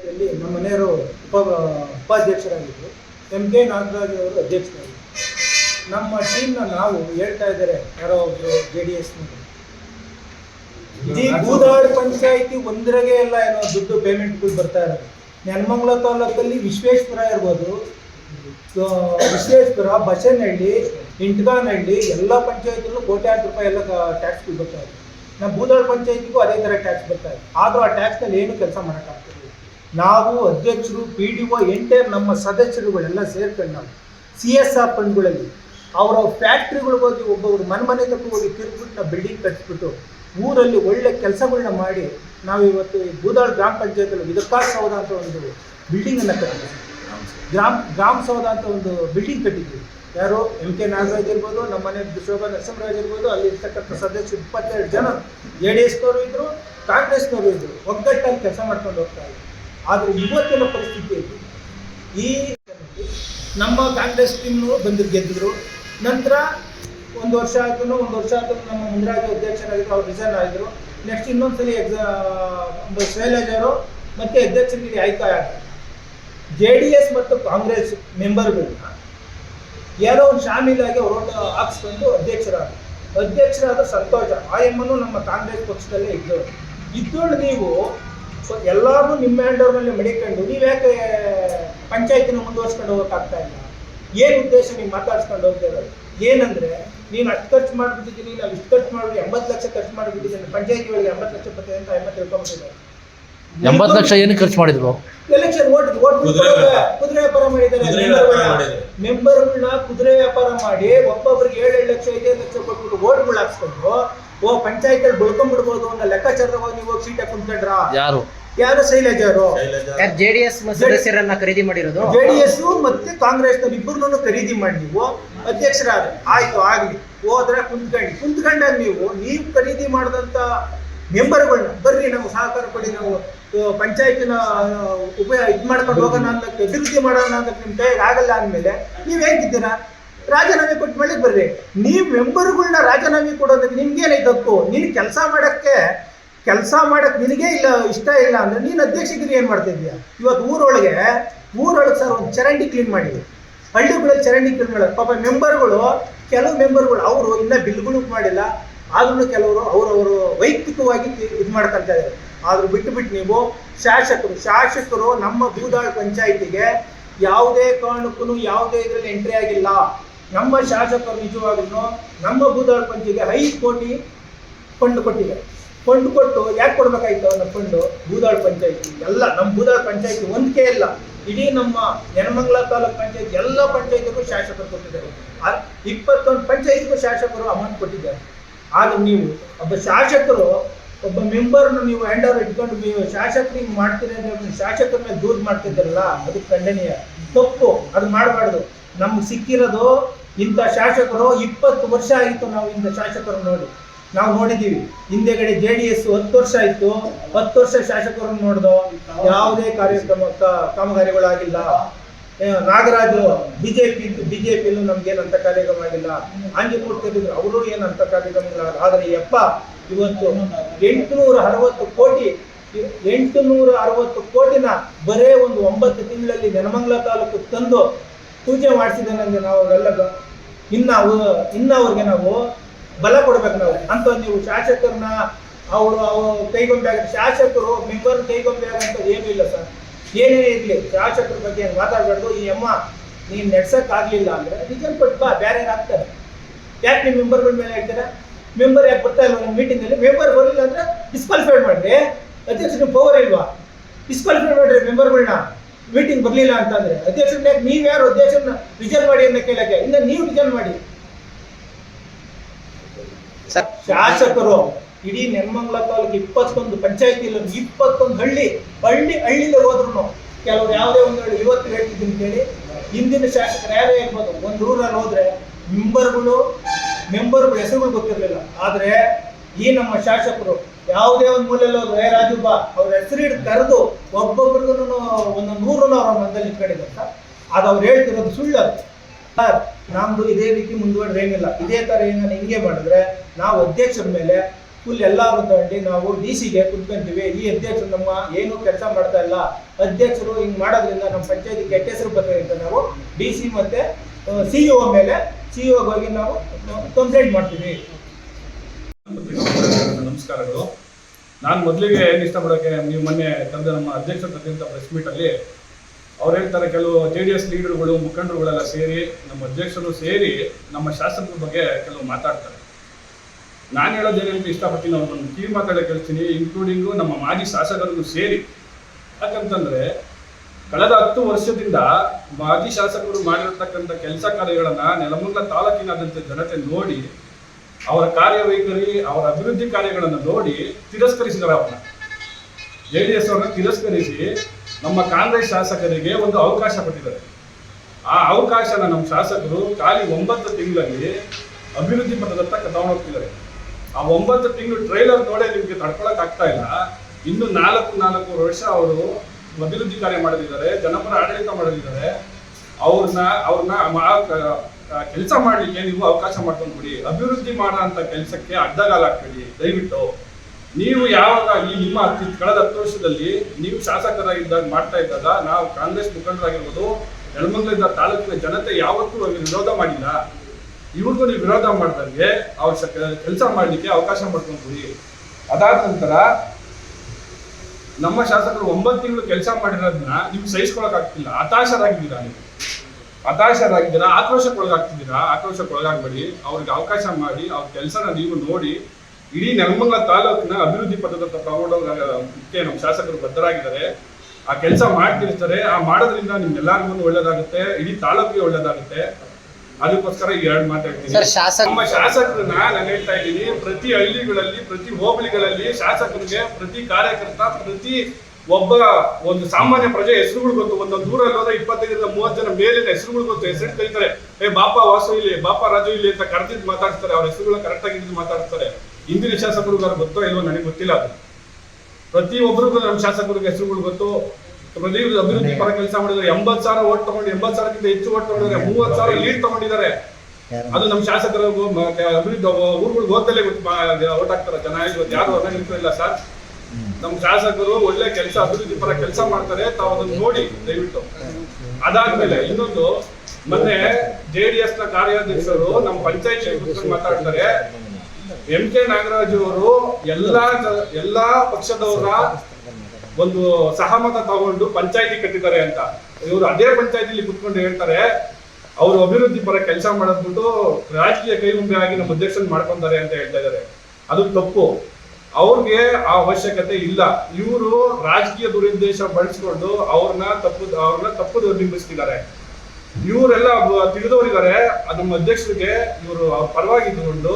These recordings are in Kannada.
ಪಂಚಾಯತಿಯಲ್ಲಿ ನಮ್ಮ ಮನೆಯವರು ಉಪ ಉಪಾಧ್ಯಕ್ಷರಾಗಿದ್ದರು. ಎಂ ಕೆ ನಾಗರಾಜ್ ಅವರು ಅಧ್ಯಕ್ಷರಾಗಿದ್ದರು. ನಮ್ಮ ಟೀಮ್ನ ನಾವು ಹೇಳ್ತಾ ಇದ್ದಾರೆ ಯಾರೋ ಒಬ್ಬರು ಜೆ ಡಿ ಎಸ್ ಈ ಬೂದಾಡ್ ಪಂಚಾಯಿತಿ ಒಂದ್ರಾಗೆ ಎಲ್ಲ ಏನೋ ದುಡ್ಡು ಪೇಮೆಂಟ್ ಬರ್ತಾ ಇರೋದು. ನೆಲಮಂಗಲ ತಾಲೂಕಲ್ಲಿ ವಿಶ್ವೇಶ್ವರ ಇರ್ಬೋದು. ವಿಶ್ವೇಶ್ವರ ಬಸನಹಳ್ಳಿ ಇಂಟ್ಗಾನಹಳ್ಳಿ ಎಲ್ಲ ಪಂಚಾಯತಿಗಳು ಕೋಟ್ಯಾಂತರ ರೂಪಾಯಿ ಎಲ್ಲ ಟ್ಯಾಕ್ಸ್ ಬರ್ತಾ ಇದೆ ನಮ್ಮ ಬೂದಾಳ್ ಪಂಚಾಯತಿಗೂ ಅದೇ ಥರ ಟ್ಯಾಕ್ಸ್ ಬರ್ತಾ ಇದೆ. ಆದರೂ ಆ ಟ್ಯಾಕ್ಸ್ನಲ್ಲಿ ಏನು ಕೆಲಸ ಮಾಡೋಕ್ಕಾಗ್ತಿಲ್ಲ ನಾವು ಅಧ್ಯಕ್ಷರು, ಪಿ ಡಿ ಒ ಎಂಟೈರ್ ನಮ್ಮ ಸದಸ್ಯರುಗಳೆಲ್ಲ ಸೇರ್ಕೊಂಡು ನಾವು ಸಿ ಎಸ್ ಆರ್ ಫಂಡ್ಗಳಲ್ಲಿ ಅವರ ಫ್ಯಾಕ್ಟ್ರಿಗಳಿಗೆ ಹೋಗಿ ಒಬ್ಬೊಬ್ರು ಮನೆ ತಕ್ಕ ಹೋಗಿ ತಿರುಗ್ಬಿಟ್ಟು ಬಿಲ್ಡಿಂಗ್ ಕಟ್ಟಿಸ್ಬಿಟ್ಟು ಊರಲ್ಲಿ ಒಳ್ಳೆ ಕೆಲಸಗಳನ್ನ ಮಾಡಿ ನಾವು ಇವತ್ತು ಬೂದಾಳ್ ಗ್ರಾಮ ಪಂಚಾಯತಲ್ಲಿ ವಿಕಾಸ್ ಸೌಧ ಅಂತ ಒಂದು ಬಿಲ್ಡಿಂಗನ್ನು ಕಟ್ಟಿದ್ವಿ. ಗ್ರಾಮ ಗ್ರಾಮ ಸೌಧ ಅಂತ ಒಂದು ಬಿಲ್ಡಿಂಗ್ ಕಟ್ಟಿದ್ವಿ. ಯಾರು ಎಂ ಕೆ ನಾಗರಾಜ್ ಇರ್ಬೋದು, ನಮ್ಮ ಮನೆ ಶೋಭಾ ನರಸಿಂಹರಾಜ್ ಇರ್ಬೋದು, ಅಲ್ಲಿ ಇರ್ತಕ್ಕಂಥ ಸದಸ್ಯರು ಇಪ್ಪತ್ತೆರಡು ಜನ ಎ ಡಿ ಎಸ್ನವರು ಇದ್ದರು ಕಾಂಗ್ರೆಸ್ನವರು ಇದ್ದರು ಒಗ್ಗಟ್ಟಾಗಿ ಕೆಲಸ ಮಾಡ್ಕೊಂಡು ಹೋಗ್ತಾ ಇದ್ರು. ಆದರೆ ಇವತ್ತಿನ ಪರಿಸ್ಥಿತಿಯಲ್ಲಿ ಈ ನಮ್ಮ ಕಾಂಗ್ರೆಸ್ ಟೀಮ್ನು ಬಂದು ಗೆದ್ದರು ನಂತರ ಒಂದು ವರ್ಷ ಆಯ್ತು ಒಂದು ವರ್ಷ ಆಯ್ತು ನಮ್ಮ ಮುಂದ್ರಾಜ್ ಅಧ್ಯಕ್ಷರಾಗಿದ್ರು, ಅವ್ರು ರಿಸೈನ್ ಆಗಿದ್ರು. ನೆಕ್ಸ್ಟ್ ಇನ್ನೊಂದ್ಸಲಿ ಎಕ್ಸಾ ಶೈಲಜ್ ಮತ್ತೆ ಅಧ್ಯಕ್ಷರಿಗೆ ಆಯ್ಕೆ ಆಗ್ತಾರೆ ಜೆ ಡಿ ಎಸ್ ಮತ್ತು ಕಾಂಗ್ರೆಸ್ ಮೆಂಬರ್ಗಳನ್ನ ಯಾರೋ ಒಂದು ಶಾಮೀಲಾಗಿ ಅವರು ಹಾಕ್ಸ್ಕೊಂಡು ಅಧ್ಯಕ್ಷರಾದ್ರು. ಅಧ್ಯಕ್ಷರಾದ ಸಂತೋಷ, ಆ ಎಮ್ಮನ್ನು ನಮ್ಮ ಕಾಂಗ್ರೆಸ್ ಪಕ್ಷದಲ್ಲೇ ಇದ್ದವರು ಇದ್ದೋಳು ನೀವು ಎಲ್ಲಾರನ್ನೂ ನಿಮ್ಮ ಹ್ಯಾಂಡರ್ ಮೇಲೆ ಮಡಿಕೊಂಡು ನೀವು ಯಾಕೆ ಪಂಚಾಯತಿನ ಮುಂದುವರ್ಸ್ಕೊಂಡು ಹೋಗೋಕ್ಕಾಗ್ತಾ ಇಲ್ಲ? ಏನು ಉದ್ದೇಶ ನೀವು ಮಾತಾಡ್ಸ್ಕೊಂಡು ಹೋಗ್ತಾ ಇರೋದು? ಏನಂದ್ರೆ ನೀನು ಅಷ್ಟು ಖರ್ಚು ಮಾಡಿಬಿಟ್ಟಿದ್ದೀನಿ ನಾವು ಇಷ್ಟು ಖರ್ಚು ಮಾಡಿ ಎಂಬತ್ತು ಲಕ್ಷ ಖರ್ಚು ಮಾಡಿಬಿಟ್ಟಿದ್ದೀನಿ ಪಂಚಾಯತಿ ಒಳಗೆ ಎಂಬತ್ತು ಲಕ್ಷ ಬರ್ತದೆ ಅಂತ ಎಂಬತ್ತು ತಿಳ್ಕೊಂಬಿಟ್ಟಿದ್ದಾರೆ. ಎಂಬತ್ತು ಲಕ್ಷ ಏನು ಖರ್ಚು ಮಾಡಿದ್ರು? ಎಲೆಕ್ಷನ್ ಓಟ್ ಓಟ್ ಕುದುರೆ ವ್ಯಾಪಾರ. ಕುದುರೆ ವ್ಯಾಪಾರ ಮಾಡಿದ್ದಾರೆ. ಕುದುರೆ ವ್ಯಾಪಾರ ಮೆಂಬರ್ಗಳನ್ನ ಕುದುರೆ ವ್ಯಾಪಾರ ಮಾಡಿ ಒಬ್ಬೊಬ್ರಿಗೆ ಏಳು ಏಳು ಲಕ್ಷ ಐದೈದು ಲಕ್ಷ ಕೊಟ್ಬಿಟ್ಟು ಓಟ್ಗಳು ಹಾಕ್ಸ್ಕೊಂಡು ಓ ಪಂಚಾಯತ್ ಬಳ್ಕೊಂಡ್ಬಿಡ್ಬೋದು ಅನ್ನೋ ಲೆಕ್ಕಾಚಾರದಾಗ ನೀವು ಹೋಗಿ ಸೀಟ್ ಹಾಕೊಂಡ್ರಾ ಯಾರು? ಯಾರು ಶೈಲಜ್ ಅವರು? ಶೈಲಜಾ. ಯಾರು ಜೆ ಡಿ ಎಸ್ ಸದಸ್ಯರನ್ನ ಖರೀದಿ ಮಾಡಿರೋದು? ಜೆ ಡಿ ಎಸ್ ಮತ್ತೆ ಕಾಂಗ್ರೆಸ್ ಇಬ್ಬರನ್ನು ಖರೀದಿ ಮಾಡಿ ನೀವು. ಅಧ್ಯಕ್ಷರಾದ ಆಯ್ತು ಆಗ್ಲಿ. ಹೋದ್ರೆ ಕುಂತ್ಕೊಂಡಿ. ಕುಂತ್ಕೊಂಡಾಗ ನೀವು ನೀವು ಖರೀದಿ ಮಾಡಿದಂತ ಮೆಂಬರ್ಗಳನ್ನ ಬರ್ರಿ ನಾವು ಸಹಕಾರ ಕೊಡಿ ನಾವು ಪಂಚಾಯತಿನ ಉಪಯೋಗ ಇದು ಮಾಡ್ಕೊಂಡು ಹೋಗೋಣ ಅಂತ ಅಭಿವೃದ್ಧಿ ಮಾಡೋಣ ಅಂತ ನಿಮ್ಮ ಕೈಗೆ ಆಗಲ್ಲ ಅಂದಮೇಲೆ ನೀವು ಹೇಗಿದ್ದೀರಾ ರಾಜೀನಾಮೆ ಕೊಟ್ಟು ಮಳೆಗೆ ಬರ್ರಿ. ನೀವು ಮೆಂಬರ್ಗಳನ್ನ ರಾಜೀನಾಮೆ ಕೊಡೋದಕ್ಕೆ ನಿಮ್ಗೇನೈತೆ ಹಕ್ಕು ನೀನು ಕೆಲಸ ಮಾಡಕ್ಕೆ ಕೆಲಸ ಮಾಡಕ್ಕೆ ನಿನಗೆ ಇಲ್ಲ, ಇಷ್ಟ ಇಲ್ಲ ಅಂದ್ರೆ ನೀನು ಅಧ್ಯಕ್ಷಗಿರಿ ಏನು ಮಾಡ್ತಾ ಇದೀಯ ಇವತ್ತು ಊರೊಳಗೆ ಊರೊಳಗೆ ಸರ್ ಒಂದು ಚರಂಡಿ ಕ್ಲೀನ್ ಮಾಡಿದೆ ಹಳ್ಳಿಗಳಲ್ಲಿ ಚರಂಡಿ ಕ್ಲೀನ್ ಮಾಡೋದು ಪಾಪ ಮೆಂಬರ್ಗಳು ಕೆಲವು ಮೆಂಬರ್ಗಳು ಅವರು ಇನ್ನೂ ಬಿಲ್ಗಳು ಮಾಡಿಲ್ಲ. ಆದ್ರೂ ಕೆಲವರು ಅವರವರು ವೈಯಕ್ತಿಕವಾಗಿ ಇದು ಮಾಡ್ಕೊಳ್ತಾ ಇದ್ದಾರೆ. ಆದರೂ ಬಿಟ್ಟು ಬಿಟ್ಟು ನೀವು ಶಾಸಕರು ಶಾಸಕರು ನಮ್ಮ ಬೂದಾಳ್ ಪಂಚಾಯಿತಿಗೆ ಯಾವುದೇ ಕಾರಣಕ್ಕೂ ಯಾವುದೇ ಇದರಲ್ಲಿ ಎಂಟ್ರಿ ಆಗಿಲ್ಲ. ನಮ್ಮ ಶಾಸಕರು ನಿಜವಾಗ್ಲೂ ನಮ್ಮ ಬೂದಾಳ್ ಪಂಚಾಯಿತಿಗೆ ಐದು ಕೋಟಿ ಫಂಡ್ ಕೊಟ್ಟಿದ್ದಾರೆ. ಫಂಡ್ ಕೊಟ್ಟು ಯಾಕೆ ಕೊಡ್ಬೇಕಾಯ್ತು ಅವ್ರನ್ನ ಫಂಡು ಬೂದಾಳ್ ಪಂಚಾಯತಿ. ಎಲ್ಲ ನಮ್ಮ ಬೂದಾಳ್ ಪಂಚಾಯತಿ ಒಂದಕ್ಕೆ ಇಲ್ಲ. ಇಡೀ ನಮ್ಮ ನೆನಮಂಗಲ ತಾಲೂಕ್ ಪಂಚಾಯತ್ ಎಲ್ಲ ಪಂಚಾಯತಿಗೂ ಶಾಸಕರು ಕೊಟ್ಟಿದ್ದಾರೆ. ಇಪ್ಪತ್ತೊಂದು ಪಂಚಾಯತ್ಗೂ ಶಾಸಕರು ಅಮೌಂಟ್ ಕೊಟ್ಟಿದ್ದಾರೆ. ಆದ್ರೆ ನೀವು ಒಬ್ಬ ಶಾಸಕರು, ಒಬ್ಬ ಮೆಂಬರ್ನ ನೀವು ಹ್ಯಾಂಡ್ ಇಟ್ಕೊಂಡು ನೀವು ಶಾಸಕರಿಗೆ ಮಾಡ್ತೀರಿ ಅಂದ್ರೆ ಶಾಸಕರ ಮೇಲೆ ದೂರ ಮಾಡ್ತಿದ್ದಾರಲ್ಲ ಅದು ಖಂಡನೀಯ. ತಪ್ಪು. ಅದು ಮಾಡಬಾರ್ದು. ನಮ್ಗೆ ಸಿಕ್ಕಿರೋದು ಇಂಥ ಶಾಸಕರು ಇಪ್ಪತ್ತು ವರ್ಷ ಆಯಿತು ನಾವು ಇಂಥ ಶಾಸಕರು ನೋಡಿ. ನಾವು ನೋಡಿದ್ದೀವಿ. ಹಿಂದೆಗಡೆ ಜೆ ಡಿ ಎಸ್ ಹತ್ತು ವರ್ಷ ಆಯಿತು ಹತ್ತು ವರ್ಷ ಶಾಸಕರನ್ನು ನೋಡಿದೋ ಯಾವುದೇ ಕಾರ್ಯಕ್ರಮ ಕಾಮಗಾರಿಗಳಾಗಿಲ್ಲ. ನಾಗರಾಜ್ ಬಿಜೆಪಿ, ಬಿಜೆಪಿಯಲ್ಲೂ ನಮ್ಗೇನಂತ ಕಾರ್ಯಕ್ರಮ ಆಗಿಲ್ಲ. ಆಂಜಿಮೂರ್ತಿ ಇದ್ರು ಅವರು ಏನಂತ ಕಾರ್ಯಕ್ರಮ ಆದರೆ ಯಪ್ಪ ಇವತ್ತು ಎಂಟುನೂರ ಅರವತ್ತು ಕೋಟಿ ಎಂಟುನೂರ ಅರವತ್ತು ಕೋಟಿನ ಬರೇ ಒಂದು ಒಂಬತ್ತು ತಿಂಗಳಲ್ಲಿ ನೆನಮಂಗಲ ತಾಲೂಕು ತಂದು ಪೂಜೆ ಮಾಡಿಸಿದನಂಗೆ ನಾವು ಅವರೆಲ್ಲ ಇನ್ನ ಇನ್ನು ಅವ್ರಿಗೆ ನಾವು ಬಲ ಕೊಡ್ಬೇಕು ನಾವು. ಅಂತ ನೀವು ಶಾಸಕರನ್ನ ಅವರು ಅವರು ಕೈಗೊಂಬೆ ಶಾಸಕರು ಮೆಂಬರ್ ಕೈಗೊಂಬೆ ಆಗಂತ ಏನೂ ಇಲ್ಲ ಸರ್. ಏನೇ ಇರಲಿ, ಶಾಸಕರ ಬಗ್ಗೆ ಮಾತಾಡಬಾರ್ದು. ಈ ಅಮ್ಮ ನೀನು ಆಗ್ಲಿಲ್ಲ ಅಂದ್ರೆ ರಿಸಲ್ಟ್ ಕೊಟ್ಟು ಬಾ, ಬೇರೆ ಆಗ್ತಾರೆ ಯಾಕೆ ನಿಮ್ಮ ಮೆಂಬರ್ಗಳ ಮೇಲೆ ಹೇಳ್ತೀರಾ? ಮೆಂಬರ್ ಯಾಕೆ ಬರ್ತಾ ಇಲ್ವಾ ನಿಮ್ಮ ಮೀಟಿಂಗಲ್ಲಿ ಮೆಂಬರ್ ಬರಲಿಲ್ಲ ಅಂದ್ರೆ ಡಿಸ್ಕ್ವಾಲಿಫೈಡ್ ಮಾಡ್ರಿ. ಅಧ್ಯಕ್ಷರ ಪವರ್ ಇಲ್ವಾ? ಡಿಸ್ಕ್ವಾಲಿಫೈ ಮಾಡ್ರಿ ಮೆಂಬರ್ಗಳನ್ನ ಮೀಟಿಂಗ್ ಬರಲಿಲ್ಲ ಅಂತಂದ್ರೆ. ಅಧ್ಯಕ್ಷರನ್ನ ಯಾಕೆ ನೀವು ಯಾರು? ಅಧ್ಯಕ್ಷರನ್ನ ಮಾಡಿ ಅಂತ ಕೇಳಕ್ಕೆ? ಇನ್ನು ನೀವು ರಿಸೈನ್ ಮಾಡಿ. ಶಾಸಕರು ಇಡೀ ನೆಮ್ಮಂಗ್ಲ ತಾಲೂಕು ಇಪ್ಪತ್ತೊಂದು ಪಂಚಾಯತಿಯಲ್ಲಿ ಇಪ್ಪತ್ತೊಂದು ಹಳ್ಳಿ ಹಳ್ಳಿ ಹಳ್ಳಿಲಿ ಹೋದ್ರು ಕೆಲವರು ಯಾವುದೇ ಒಂದು ಹಳ್ಳಿ ಇವತ್ತು ಹೇಳ್ತಿದ್ದೀನಿ ಕೇಳಿ. ಹಿಂದಿನ ಶಾಸಕರು ಯಾರೇ ಇರ್ಬೋದು, ಒಂದು ಊರಲ್ಲಿ ಹೋದ್ರೆ ಮೆಂಬರ್ಗಳು ಮೆಂಬರ್ಗಳು ಹೆಸರುಗಳು ಗೊತ್ತಿರಲಿಲ್ಲ. ಆದ್ರೆ ಈ ನಮ್ಮ ಶಾಸಕರು ಯಾವುದೇ ಒಂದು ಮೂಲೆಯಲ್ಲಿ ಹೋದ್ರೆ ರಾಜು ಬಾ, ಅವ್ರ ಹೆಸರು ಕರೆದು ಒಬ್ಬೊಬ್ರಿಗೂ ಒಂದು ನೂರನ್ನು ಅವ್ರ ಮನದಲ್ಲಿ ಇಟ್ಕೊಂಡಿದ್ದಾರೆ. ಅದು ಅವ್ರು ಹೇಳ್ತಿರೋದು ಸುಳ್ಳು ಸರ್, ನಮ್ದು ಇದೇ ರೀತಿ ಮುಂದುವರೆದ್ರೆ ಏನಿಲ್ಲ ಇದೇ ತರ ಏನಾರ ಹಿಂಗೆ ಮಾಡಿದ್ರೆ ನಾವು ಅಧ್ಯಕ್ಷರ ಮೇಲೆ ಫುಲ್ ಎಲ್ಲರೂ ತಗೊಂಡು ನಾವು ಡಿ ಸಿಗೆ ಕುತ್ಕೊಂತೀವಿ. ಈ ಅಧ್ಯಕ್ಷರು ನಮ್ಮ ಏನು ಕೆಲಸ ಮಾಡ್ತಾ ಇಲ್ಲ. ಅಧ್ಯಕ್ಷರು ಹಿಂಗ್ ಮಾಡೋದ್ರಿಂದ ನಮ್ಮ ಪಂಚಾಯತಿ ಕೆಟ್ಟ ಹೆಸರು ಬರ್ತದೆ ನಾವು ಡಿ ಸಿ ಮತ್ತೆ ಸಿ ಇ ಮೇಲೆ, ಸಿ ಹೋಗಿ ನಾವು ಕಂಪ್ಲೇಂಟ್ ಮಾಡ್ತೀವಿ. ನಮಸ್ಕಾರಗಳು. ನಾನು ಮೊದಲಿಗೆ ಏನು ಇಷ್ಟಪಡೋಕ್ಕೆ ನೀವು ಮೊನ್ನೆ ತಂದೆ ನಮ್ಮ ಅಧ್ಯಕ್ಷರು ತಂದಂಥ ಪ್ರೆಸ್ ಮೀಟಲ್ಲಿ ಅವ್ರು ಹೇಳ್ತಾರೆ, ಕೆಲವು ಜೆ ಡಿ ಎಸ್ ಲೀಡರ್ಗಳು, ಮುಖಂಡರುಗಳೆಲ್ಲ ಸೇರಿ, ನಮ್ಮ ಅಧ್ಯಕ್ಷರು ಸೇರಿ ನಮ್ಮ ಶಾಸಕರ ಬಗ್ಗೆ ಕೆಲವು ಮಾತಾಡ್ತಾರೆ. ನಾನು ಹೇಳೋದೇನಂತ ಇಷ್ಟಪಡ್ತೀನಿ ಅವ್ರನ್ನ ಕಿವಿ ಮಾತಾಡೋಕೆ ಕೇಳ್ತೀನಿ ಇನ್ಕ್ಲೂಡಿಂಗು ನಮ್ಮ ಮಾಜಿ ಶಾಸಕರಿಗೂ ಸೇರಿ. ಯಾಕಂತಂದರೆ, ಕಳೆದ ಹತ್ತು ವರ್ಷದಿಂದ ಮಾಜಿ ಶಾಸಕರು ಮಾಡಿರತಕ್ಕಂಥ ಕೆಲಸ ಕಾರ್ಯಗಳನ್ನು ನೆಲಮಂಗಲ ತಾಲೂಕಿನಾದ್ಯಂತ ಜನತೆ ನೋಡಿ, ಅವರ ಕಾರ್ಯವೈಖರಿ, ಅವರ ಅಭಿವೃದ್ಧಿ ಕಾರ್ಯಗಳನ್ನು ನೋಡಿ ತಿರಸ್ಕರಿಸಿದ್ದಾರೆ ಅವ್ರನ್ನ. ಜೆ ಡಿ ಎಸ್ ಅವ್ರನ್ನ ತಿರಸ್ಕರಿಸಿ ನಮ್ಮ ಕಾಂಗ್ರೆಸ್ ಶಾಸಕರಿಗೆ ಒಂದು ಅವಕಾಶ ಕೊಟ್ಟಿದ್ದಾರೆ. ಆ ಅವಕಾಶನ ನಮ್ಮ ಶಾಸಕರು ಖಾಲಿ ಒಂಬತ್ತು ತಿಂಗಳಲ್ಲಿ ಅಭಿವೃದ್ಧಿ ಪಥದತ್ತ ತಗೊಂಡು ಹೋಗ್ತಿದ್ದಾರೆ ಆ ಒಂಬತ್ತು ತಿಂಗಳು ಟ್ರೈಲರ್ ನೋಡೇ ನಿಮಗೆ ತಡ್ಕೊಳಕ್ ಆಗ್ತಾ ಇಲ್ಲ. ಇನ್ನು ನಾಲ್ಕು ನಾಲ್ಕು ವರ್ಷ ಅವರು ಅಭಿವೃದ್ಧಿ ಕಾರ್ಯ ಮಾಡಲಿದ್ದಾರೆ, ಜನಪರ ಆಡಳಿತ ಮಾಡಲಿದ್ದಾರೆ. ಅವ್ರನ್ನ ಅವ್ರನ್ನ ಕೆಲಸ ಮಾಡ್ಲಿಕ್ಕೆ ನೀವು ಅವಕಾಶ ಮಾಡ್ಕೊಂಡು ಬಿಡಿ ಅಭಿವೃದ್ಧಿ ಮಾಡೋ ಅಂತ ಕೆಲಸಕ್ಕೆ ಅಡ್ಡಗಾಲ ಹಾಕ್ಬೇಡಿ ದಯವಿಟ್ಟು ನೀವು ಯಾವಾಗ ಈ ನಿಮ್ಮ ಕಳೆದ ಹತ್ತು ವರ್ಷದಲ್ಲಿ ನೀವು ಶಾಸಕರಾಗಿದ್ದಾಗ ಮಾಡ್ತಾ ಇದ್ದಾಗ ನಾವು ಕಾಂಗ್ರೆಸ್ ಮುಖಂಡರಾಗಿರ್ಬೋದು ನೆಲಮಂಗಲದ ತಾಲೂಕಿನ ಜನತೆ ಯಾವತ್ತೂ ವಿರೋಧ ಮಾಡಿಲ್ಲ. ಇವ್ರಿಗೂ ನೀವು ವಿರೋಧ ಮಾಡ್ದಂಗೆ ಅವ್ರ ಕೆಲಸ ಮಾಡಲಿಕ್ಕೆ ಅವಕಾಶ ಮಾಡ್ಕೊಂಡ್ಬಿಡಿ. ಅದಾದ ನಂತರ ನಮ್ಮ ಶಾಸಕರು ಒಂಬತ್ತು ತಿಂಗಳು ಕೆಲಸ ಮಾಡಿರೋದನ್ನ ನೀವು ಸಹಿಸ್ಕೊಳಕ್ ಆಗ್ತಿಲ್ಲ ಹತಾಶರಾಗಿದ್ದೀರಾ ನೀವು? ಹತಾಶರಾಗಿದ್ದೀರಾ? ಆಕ್ರೋಶಕ್ಕೊಳಗಾಗ್ತಿದ್ದೀರಾ? ಆಕ್ರೋಶಕ್ಕೊಳಗಾಗ್ಬೇಡಿ. ಅವ್ರಿಗೆ ಅವಕಾಶ ಮಾಡಿ, ಅವ್ರ ಕೆಲಸನ ನೀವು ನೋಡಿ ಇಡೀ ನೆಲಮಂಗಲ ತಾಲೂಕಿನ ಅಭಿವೃದ್ಧಿ ಪಥದತ್ತ ತಗೊಂಡೋಗಕ್ಕೆ ನಮ್ಮ ಶಾಸಕರು ಬದ್ಧರಾಗಿದ್ದಾರೆ. ಆ ಕೆಲಸ ಮಾಡ್ತಿರ್ತಾರೆ ಆ ಮಾಡೋದ್ರಿಂದ ನಿಮ್ಗೆಲ್ಲರಿಗೂ ಒಳ್ಳೇದಾಗುತ್ತೆ. ಇಡೀ ತಾಲೂಕಿಗೆ ಒಳ್ಳೇದಾಗುತ್ತೆ. ಅದಕ್ಕೋಸ್ಕರ ಈ ಎರಡು ಮಾತಾಡ್ತೀನಿ ನಮ್ಮ ಶಾಸಕರನ್ನ ನಾನು ಹೇಳ್ತಾ ಇದ್ದೀನಿ ಪ್ರತಿ ಹಳ್ಳಿಗಳಲ್ಲಿ ಪ್ರತಿ ಹೋಬಳಿಗಳಲ್ಲಿ ಶಾಸಕರಿಗೆ ಪ್ರತಿ ಕಾರ್ಯಕರ್ತ ಪ್ರತಿ ಒಬ್ಬ ಒಂದು ಸಾಮಾನ್ಯ ಪ್ರಜೆ ಹೆಸರುಗಳು ಗೊತ್ತು ಒಂದೊಂದು ದೂರಲ್ಲಿ ಹೋದ್ರೆ ಇಪ್ಪತ್ತೈದರಿಂದ ಮೂವತ್ತು ಜನ ಮೇಲಿನ ಹೆಸರುಗಳು ಗೊತ್ತು ಹೆಸರು ಕರೀತಾರೆ. ಏ ಬಾಪ ವಾಸು ಇಲ್ಲಿ ಬಾಪ ರಾಜು ಇಲ್ಲಿ ಅಂತ ಕರೆದಿದ್ದು ಮಾತಾಡ್ತಾರೆ ಅವ್ರ ಹೆಸರುಗಳು ಕರೆಕ್ಟ್ ಆಗಿ ಇದ್ದು ಮಾತಾಡ್ತಾರೆ ಹಿಂದಿನ ಶಾಸಕರು ಅವ್ರಿಗೆ ಗೊತ್ತೋ ಇಲ್ವೋ ನನಗೆ ಗೊತ್ತಿಲ್ಲ ಅದು. ಪ್ರತಿ ಒಬ್ಬರಿಗೂ ನಮ್ಮ ಶಾಸಕರಿಗೆ ಹೆಸರುಗಳು ಗೊತ್ತು? ಪ್ರದೀಪ್ ಅಭಿವೃದ್ಧಿ ಪರ ಕೆಲಸ ಮಾಡಿದ್ರೆ ಎಂಬತ್ ಸಾವಿರ ಓಟ್ ತಗೊಂಡು ಎಂಬತ್ ಸಾವಿರಕ್ಕಿಂತ ಹೆಚ್ಚು ಓಟ್ ತಗೊಂಡಿದ್ದಾರೆ ಮೂವತ್ ಸಾವಿರ ಲೀಡ್ ತಗೊಂಡಿದ್ದಾರೆ. ಅದು ನಮ್ಮ ಶಾಸಕರು ಅಭಿವೃದ್ಧಿ ಊರುಗಳಿಗೆ ಹೋದಲ್ಲೇ ಓಟ್ ಹಾಕ್ತಾರೆ ಜನ ಇವತ್ತು ಯಾರು ಹೊರ ಇಲ್ಲ ಸರ್. ನಮ್ಮ ಶಾಸಕರು ಒಳ್ಳೆ ಕೆಲಸ ಅಭಿವೃದ್ಧಿ ಪರ ಕೆಲಸ ಮಾಡ್ತಾರೆ ತಾವು ಅದನ್ನು ನೋಡಿ ದಯವಿಟ್ಟು. ಅದಾದ್ಮೇಲೆ ಇನ್ನೊಂದು ಮೊನ್ನೆ ಜೆ ಡಿ ಎಸ್ನ ಕಾರ್ಯಾಧ್ಯಕ್ಷರು ನಮ್ಮ ಪಂಚಾಯತ್ ಮಾತಾಡ್ತಾರೆ. ಎಂ ಕೆ ನಾಗರಾಜ್ ಅವರು ಎಲ್ಲಾ ಎಲ್ಲಾ ಪಕ್ಷದವರ ಒಂದು ಸಹಮತ ತಗೊಂಡು ಪಂಚಾಯತಿ ಕಟ್ಟಿದ್ದಾರೆ ಅಂತ. ಇವರು ಅದೇ ಪಂಚಾಯತಿಲಿ ಕುತ್ಕೊಂಡು ಹೇಳ್ತಾರೆ, ಅವರು ಅಭಿವೃದ್ಧಿ ಪರ ಕೆಲಸ ಮಾಡಿದ್ಬಿಟ್ಟು ರಾಜಕೀಯ ಕೈಗುಂಬೆ ಆಗಿ ನಮ್ಮ ಅಧ್ಯಕ್ಷನ್ ಮಾಡ್ಕೊಂತಾರೆ ಅಂತ ಹೇಳ್ತಾ ಇದ್ದಾರೆ. ಅದು ತಪ್ಪು. ಅವ್ರಿಗೆ ಆ ಅವಶ್ಯಕತೆ ಇಲ್ಲ. ಇವರು ರಾಜಕೀಯ ದುರುದ್ದೇಶ ಬಳಸ್ಕೊಂಡು ಅವ್ರನ್ನ ತಪ್ಪು ಅವ್ರನ್ನ ತಪ್ಪು ಬಿಂಬಿಸ್ತಿದ್ದಾರೆ ಇವರೆಲ್ಲ ತಿಳಿದವರಿದ್ದಾರೆ. ನಮ್ಮ ಅಧ್ಯಕ್ಷರಿಗೆ ಇವರು ಪರವಾಗಿ ಇದ್ದುಕೊಂಡು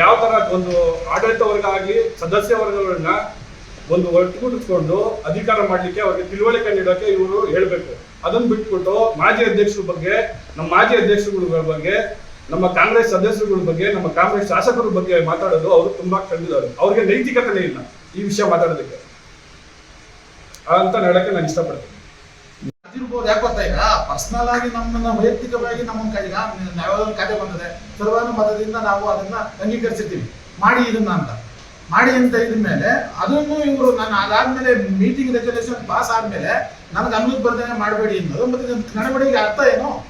ಯಾವ ಥರ ಒಂದು ಆಡಳಿತ ವರ್ಗ ಆಗಲಿ, ಸದಸ್ಯ ವರ್ಗಗಳನ್ನ ಒಂದು ಒಟ್ಟುಗೂಡಿಸ್ಕೊಂಡು ಅಧಿಕಾರ ಮಾಡ್ಲಿಕ್ಕೆ ಅವ್ರಿಗೆ ತಿಳುವಳಿಕೆ ನೀಡೋಕೆ ಇವರು ಹೇಳ್ಬೇಕು. ಅದನ್ನ ಬಿಟ್ಬಿಟ್ಟು ಮಾಜಿ ಅಧ್ಯಕ್ಷರ ಬಗ್ಗೆ, ನಮ್ಮ ಮಾಜಿ ಅಧ್ಯಕ್ಷರುಗಳ ಬಗ್ಗೆ, ನಮ್ಮ ಕಾಂಗ್ರೆಸ್ ಸದಸ್ಯರುಗಳ ಬಗ್ಗೆ, ನಮ್ಮ ಕಾಂಗ್ರೆಸ್ ಶಾಸಕರ ಬಗ್ಗೆ ಮಾತಾಡೋದು ಅವರು ತುಂಬಾ ಕಂಡಿದ್ದಾರೆ ಅವ್ರಿಗೆ ನೈತಿಕತೆನೇ ಇಲ್ಲ ಈ ವಿಷಯ ಮಾತಾಡೋದಕ್ಕೆ. ಅಂತ ಹೇಳಕ್ಕೆ ನಾನು ಇಷ್ಟಪಡ್ತೀನಿ. ಅದಿರ್ಬೋದು. ಯಾಕೆ ಗೊತ್ತಾ ಈಗ? ಪರ್ಸನಲ್ ಆಗಿ ನಮ್ಮನ್ನ, ವೈಯಕ್ತಿಕವಾಗಿ ನಮ್ಮ ಈಗ ಬಂದದೆ ಖಾತೆ ಬಂದಿದೆ. ಸರ್ವಾನುಮತದಿಂದ ನಾವು ಅದನ್ನ ಅಂಗೀಕರಿಸಿದ್ದೀವಿ. ಮಾಡಿ ಇದನ್ನ ಅಂತ. ಮಾಡಿ ಅಂತ ಇದ ಮೇಲೆ ಅದನ್ನು ಇವರು ನಾನು ಅದಾದ್ಮೇಲೆ ಮೀಟಿಂಗ್ ರೆಸಲ್ಯೂಷನ್ ಪಾಸ್ ಆದ್ಮೇಲೆ ನನಗೆ ಗಮನಕ್ಕೆ ಬರ್ತಾನೆ ಮಾಡಬೇಡಿ ಅನ್ನೋದು. ಮತ್ತೆ ನಡವಳಿಕೆ ಅರ್ಥ ಏನು?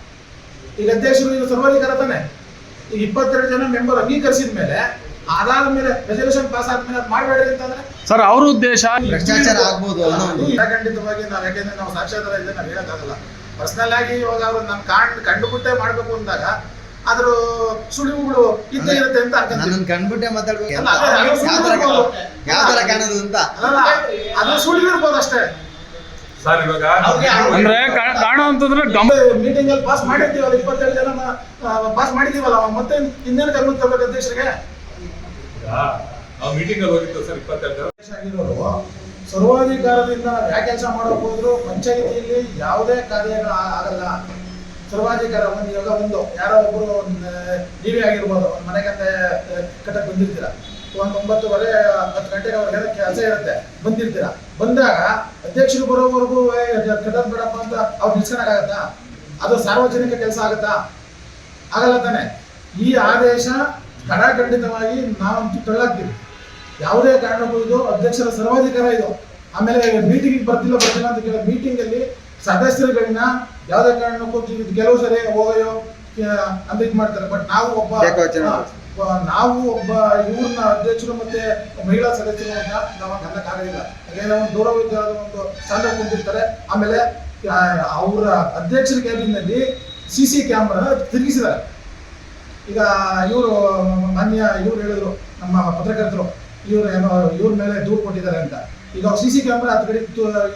ಈಗ ಅಧ್ಯಕ್ಷರು ಈಗ ಸರ್ವಾಧಿಕಾರ ತಾನೆ. ಈಗ ಇಪ್ಪತ್ತೆರಡು ಜನ ಮೆಂಬರ್ ಅಂಗೀಕರಿಸಿದ ಮೇಲೆ ಅದಾದ್ಮೇಲೆ ರೆಸಲ್ಯೂಷನ್ ಪಾಸ್ ಆದ್ಮೇಲೆ ಮಾಡಬೇಡ್ರಿ ಮಾಡಬೇಡಿ ಅಂತಂದ್ರೆ ಸರ್ ಅವ್ರ ಉದ್ದೇಶ ಭ್ರಷ್ಟಾಚಾರ ಆಗ್ಬೋದು ಖಂಡಿತವಾಗಿ ನಾವು ಯಾಕೆಂದ್ರೆ ನಾವು ಸಾಕ್ಷಾಧಾರ ಇದೆ ನಾವು ಹೇಳಕ್ಕಾಗಲ್ಲ. ಪರ್ಸನಲ್ ಆಗಿ ಇವಾಗ ಅವ್ರು ನಮ್ ಕಾಣ್ ಕಂಡುಬಿಟ್ಟೆ ಮಾಡ್ಬೇಕು ಅಂದಾಗ ಅದ್ರ ಸುಳಿವುಗಳು ಇದ್ದೇ ಇರುತ್ತೆ ಅಂತ ನನ್ನನ್ನು ಕಂಡ್ಬಿಟ್ಟೆ ಮಾತಾಡ್ಬೇಕು. ಯಾವ ತರ ಕಾಣೋದು ಅಂತ. ಅದು ಸುಳಿವು ಇರ್ಬೋದು ಅಷ್ಟೇ. ಸರ್ ಇವಾಗ ಅಂದ್ರೆ ಕಾಣೋ ಅಂತಂದ್ರೆ ಮೀಟಿಂಗ್ ಅಲ್ಲಿ ಪಾಸ್ ಮಾಡಿರ್ತೀವಲ್ಲ ಇಪ್ಪತ್ತೇಳು ಜನ ಪಾಸ್ ಮಾಡಿದೀವಲ್ಲ ಮತ್ತೆ ಇನ್ನೇನು ಗಮನಕ್ಕೆ ತರ್ಬೇಕು ಅಧ್ಯಕ್ಷರಿಗೆ ನಾವು ಮೀಟಿಂಗ್ ಅಲ್ಲಿ ಹೋಗಿತ್ತು ಸರ್ ಇಪ್ಪತ್ತೆರಡು ಸರ್ವಾಧಿಕಾರದಿಂದ ಯಾಕೆ ಕೆಲಸ ಮಾಡಬಹುದು ಹೋದ್ರು ಪಂಚಾಯಿತಿಯಲ್ಲಿ ಯಾವುದೇ ಕಾರ್ಯಗಳು ಆಗಲ್ಲ. ಸರ್ವಾಧಿಕಾರ ಒಂದು ಇವಾಗ ಒಂದು. ಯಾರೋ ಒಬ್ರು ನೀವೇ ಆಗಿರ್ಬೋದು, ಒಂದು ಮನೆಗಂತೆ ಕಟ್ಟಕ್ಕೆ ಬಂದಿರ್ತೀರ. ಒಂದು ಒಂಬತ್ತುವರೆ, ಹತ್ತು ಗಂಟೆಗೆ ಅವ್ರಿಗೆ ಕೆಲಸ ಇರುತ್ತೆ, ಬಂದಿರ್ತೀರ. ಬಂದಾಗ ಅಧ್ಯಕ್ಷರು ಬರೋವರೆಗೂ ಕಟ್ಟದ್ ಬೇಡಪ್ಪ ಅಂತ ಅವ್ರು ನಿಲ್ಸ್ಕೊಳಕ್ಕಾಗತ್ತಾ? ಅದು ಸಾರ್ವಜನಿಕ ಕೆಲಸ ಆಗುತ್ತಾ? ಆಗಲ್ಲ ತಾನೆ. ಈ ಆದೇಶ ಕಡಾಖಂಡಿತವಾಗಿ ನಾವಂತೂ ತಳ್ಳಾಗ್ತೀವಿ. ಯಾವುದೇ ಕಾರಣಕ್ಕೂ ಇದು ಅಧ್ಯಕ್ಷರ ಸರ್ವಾಧಿಕಾರ ಇದು. ಆಮೇಲೆ ಮೀಟಿಂಗ್ ಬರ್ತಿಲ್ಲ ಬರ್ತಿಲ್ಲ ಅಂತ ಮೀಟಿಂಗ್ ಅಲ್ಲಿ ಸದಸ್ಯರುಗಳನ್ನ ಯಾವುದೇ ಕಾರಣಕ್ಕೂ ಕೆಲವು ಸರಿ ಹೋಗೋ ಅಂತ ಇದು ಮಾಡ್ತಾರೆ. ಬಟ್ ನಾವು ಒಬ್ಬ ನಾವು ಒಬ್ಬ ಇವ್ರನ್ನ ಅಧ್ಯಕ್ಷರು ಮತ್ತೆ ಮಹಿಳಾ ಸದಸ್ಯರನ್ನ ಅಂತ ನಾವು ಅನ್ನಕ್ಕಾಗಲಿಲ್ಲ ಯಾಕಂದ್ರೆ ಒಂದು ದೂರವಿದ್ದ ಒಂದು ಸ್ಥಾನ ಕುಂತಿರ್ತಾರೆ. ಆಮೇಲೆ ಅವರ ಅಧ್ಯಕ್ಷರ ಕ್ಯಾಬಿನಲ್ಲಿ ಸಿ ಸಿ ಕ್ಯಾಮ್ರಾ ತಿರುಗಿಸಿದ್ದಾರೆ. ಈಗ ಇವರು ಮಾನ್ಯ, ಇವ್ರು ಹೇಳಿದ್ರು, ನಮ್ಮ ಪತ್ರಕರ್ತರು, ಇವರು ಏನೋ ಇವ್ರ ಮೇಲೆ ದೂರು ಕೊಟ್ಟಿದ್ದಾರೆ ಅಂತ. ಈಗ ಸಿ ಸಿ ಕ್ಯಾಮ್ರಾ ಹತ್ತು ಕಡೆ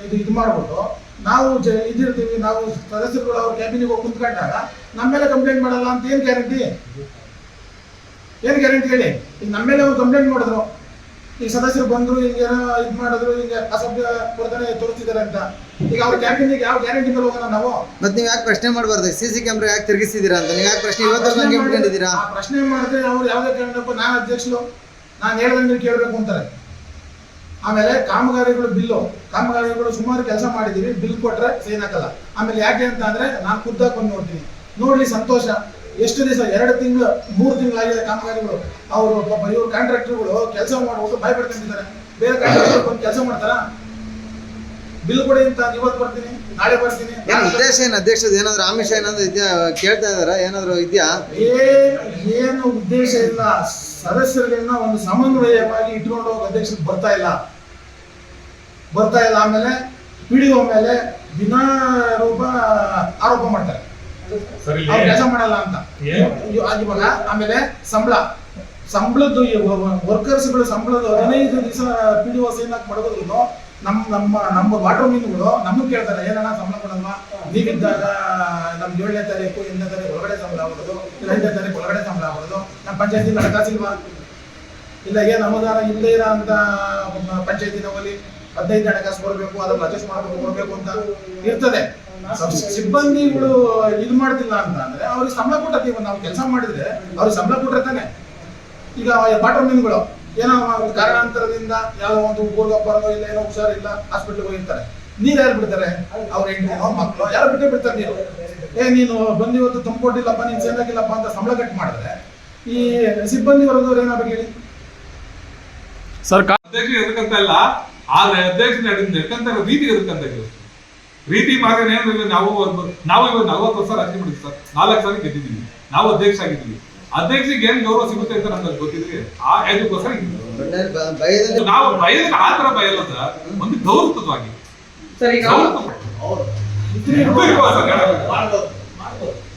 ಇದು ಇದು ಮಾಡ್ಬಿಟ್ಟು, ನಾವು ಜ ಇದಿರ್ತೀವಿ, ನಾವು ಸದಸ್ಯರುಗಳು ಅವ್ರ ಕ್ಯಾಬಿನಿಗೆ ಹೋಗಿ ಕುಂತ್ಕೊಂಡಾಗ ನಮ್ಮ ಮೇಲೆ ಕಂಪ್ಲೇಂಟ್ ಮಾಡಲ್ಲ ಅಂತ ಏನು ಗ್ಯಾರಂಟಿ ಏನು ಗ್ಯಾರಂಟಿ ಹೇಳಿ? ಈಗ ನಮ್ಮ ಮೇಲೆ ಅವ್ರು ಕಂಪ್ಲೇಂಟ್ ಮಾಡಿದ್ರು. ಈಗ ಸದಸ್ಯರು ಬಂದ್ರು ಹಿಂಗೆ ಇದು ಮಾಡಿದ್ರು ಹಿಂಗೆ ಅಸಭ್ಯ ವರ್ತನೆ ತೋರಿಸ್ತಿದ್ದಾರೆ ಅಂತ. ಈಗ ಅವ್ರ ಕ್ಯಾಂಟೀನ್ ಯಾವ ಗ್ಯಾರಂಟಿ ಮೇಲೆ ಹೋಗೋಣ ನಾವು? ಮತ್ತೆ ನೀವು ಯಾಕೆ ಪ್ರಶ್ನೆ ಮಾಡಬಾರ್ದು? ಸಿ ಸಿ ಕ್ಯಾಮ್ರಾ ಯಾಕೆ ತಿರುಗಿಸಿದೀರಾ ಅಂತ? ನೀವು ಯಾಕೆ ಪ್ರಶ್ನೆ ಇವತ್ತು ಹಂಗೆ ಇಟ್ಕೊಂಡಿದ್ದೀರಾ ಆ ಪ್ರಶ್ನೆ ಮಾಡಿದ್ರೆ ಅವ್ರು ಯಾವುದೇ ಕಾರಣಕ್ಕೂ ನಾನು ಅಧ್ಯಕ್ಷರು ನಾನು ಹೇಳಿದ್ರೆ ನೀವು ಕೇಳಬೇಕು ಅಂತಾರೆ. ಆಮೇಲೆ ಕಾಮಗಾರಿಗಳು ಬಿಲ್ಲು ಕಾಮಗಾರಿಗಳು ಸುಮಾರು ಕೆಲಸ ಮಾಡಿದೀವಿ ಬಿಲ್ ಕೊಟ್ರೆ ಸೈನ್ ಹಾಕಲ್ಲ. ಆಮೇಲೆ ಯಾಕೆ ಅಂತ ಅಂದ್ರೆ ನಾನು ಖುದ್ದಾಗಿ ಬಂದು ನೋಡ್ತೀನಿ. ನೋಡ್ಲಿ ಸಂತೋಷ. ಎಷ್ಟು ದಿವಸ? ಎರಡು ತಿಂಗಳು ಮೂರು ತಿಂಗಳಾಗಿದೆ ಕಾಮಗಾರಿಗಳು. ಅವರು ಪಾಪ ಇವ್ರು ಕಾಂಟ್ರಾಕ್ಟರ್ಗಳು ಕೆಲಸ ಮಾಡೋದು ಭಯ ಪಡ್ಕೊಂಡಿದ್ದಾರೆ ಬೇರೆ ಕಾಂಟ್ರಾಕ್ಟರ್ ಬಂದು ಕೆಲಸ ಮಾಡ್ತಾರ? ಬಿಲ್ ಕೊಡಿ ಅಂತ ಇವತ್ತು ಬರ್ತೀನಿ ನಾಳೆ ಬರ್ತೀನಿ. ಉದ್ದೇಶ ಏನ್? ಅಧ್ಯಕ್ಷದ ಏನಾದ್ರು ಆಮಿಷ ಏನಾದ್ರು ಇದೆಯಾ? ಕೇಳ್ತಾ ಇದಾರ? ಏನಾದ್ರು ಇದ್ಯಾ? ಏನ್ ಏನು ಉದ್ದೇಶ ಇಲ್ಲ. ಸದಸ್ಯರುಗಳನ್ನ ಒಂದು ಸಮನ್ವಯವಾಗಿ ಇಟ್ಕೊಂಡು ಹೋಗಿ ಅಧ್ಯಕ್ಷರು ಬರ್ತಾ ಇಲ್ಲ. ಬರ್ತಾ ಇಲ್ಲ ಆಮೇಲೆ ಪಿಡಿಒ ಮೇಲೆ ದಿನ ರೂಪ ಆರೋಪ ಮಾಡ್ತಾರೆ. ಕೆಲಸ ಮಾಡಲ್ಲ ಅಂತ. ಇವಾಗ ಆಮೇಲೆ ಸಂಬಳ. ಸಂಬಳದ್ದು ವರ್ಕರ್ಸ್ಗಳು ಸಂಬಳದ ಹದಿನೈದು ದಿವಸ ಪಿ ಡಿ ಓ ಸೈನ್ ಹಾಕಿ ಮಾಡೋದ್ರು ನಮ್ಮ ನಮ್ಮ ನಮ್ಮ ವಾಟರ್ ಮೀನುಗಳು ನಮಗ್ ಕೇಳ್ತಾರೆ ಏನಣ್ಣ ಸಂಬಳ ಕೊಡಲ್ವಾ? ನೀವಿದ್ದಾಗ ನಮ್ ಏಳನೇ ತಾರೀಕು ಎಂಟನೇ ತಾರೀಕು ಒಳಗಡೆ ಸಂಬಳ ಆಗೋದು ಇಲ್ಲ ಐದನೇ ತಾರೀಕು ಒಳಗಡೆ ಸಂಬಳ ಆಗೋದು ನಮ್ಮ ಪಂಚಾಯತಿ ಹಣಕಾಸಿಲ್ವಾ? ಇಲ್ಲ ಏನು ಅನುದಾನ ಇಲ್ಲದೇ ಇರೋ ಅಂತ ಪಂಚಾಯತಿನ ಹೋಗಿ ಹದಿನೈದು ಹಣಕಾಸು ಬರಬೇಕು ಅದನ್ನ ಅಡ್ಜಸ್ಟ್ ಮಾಡಬೇಕು ಬರಬೇಕು ಅಂತ. ಇರ್ತದೆ. ಸಿಬ್ಬಂದಿಗಳು ಇದು ಮಾಡ್ತಿಲ್ಲ ಅಂತ ಅಂದ್ರೆ ಅವ್ರಿಗೆ ಸಂಬಳ ಕೊಟ್ಟಿರ್ತೀವಿ ನಾವು ಕೆಲಸ ಮಾಡಿದ್ರೆ ಅವ್ರಿಗೆ ಸಂಬಳ ಕೊಟ್ರೆ ತಾನೆ. ಈಗ ವಾಟರ್ ಮೀನ್ಗಳು ಏನೋ ಒಂದು ಕಾರಣಾಂತರದಿಂದ ಯಾವ ಒಂದು ಊರ್ಗಪ್ಪ ಬರೋದು ಇಲ್ಲ ಏನೋ ಹುಷಾರಿಲ್ಲ ಹಾಸ್ಪಿಟ್ಲಿಗೆ ಹೋಗಿರ್ತಾರೆ. ನೀರು ಯಾರು ಬಿಡ್ತಾರೆ? ಅವ್ರ ಹೆಂಡತಿ ಮಕ್ಕಳು ಯಾರು ಬಿಟ್ಟೇ ಬಿಡ್ತಾರೆ ನೀರು? ಏ ನೀನು ಬಂದು ಇವತ್ತು ತುಂಬಿಕೊಟ್ಟಿಲ್ಲಪ್ಪ ನೀನು ಸೇನಾಗಿಲ್ಲಪ್ಪ ಅಂತ ಸಂಬಳ ಕಟ್ ಮಾಡಿದ್ರೆ ಈ ಸಿಬ್ಬಂದಿ ವರ್ಗದವ್ರು ಏನಾದ್ರು ಹೇಳಿ? ಸರ್ ಅಧ್ಯಕ್ಷರು ಎದಕ್ಕಂತ ಇಲ್ಲ ಆದ್ರೆ ಅಧ್ಯಕ್ಷ ನಡ್ಕಂತ ರೀತಿ ಎದಕ್ಕಂತ ರೀತಿ ಮಾರ್ಗ ಅಂದ್ರೆ ನಾವು ನಾವು ಇವಾಗ ನಲ್ವತ್ತು ವರ್ಷ ರಾಜಕೀಯ ಮಾಡಿದ್ವಿ ಸರ್. ನಾಲ್ಕು ಸಾರಿ ಗೆದ್ದಿದ್ದೀವಿ. ನಾವು ಅಧ್ಯಕ್ಷ ಆಗಿದ್ದೀವಿ. ಅಧ್ಯಕ್ಷಿಗೆ ಏನ್ ಗೌರವ ಸಿಗುತ್ತೆ ಅಂತ ನಮ್ಗೆ ಗೊತ್ತಿದ್ರೆ ಆ ಅದಕ್ಕೋಸ್ಕರ ಭಯದಲ್ಲಿ ನಾವು ಭಯದ ಆ ತರ ಭಯಲ್ಲ ಸರ್. ಒಂದು ಗೌರವವಾಗಿ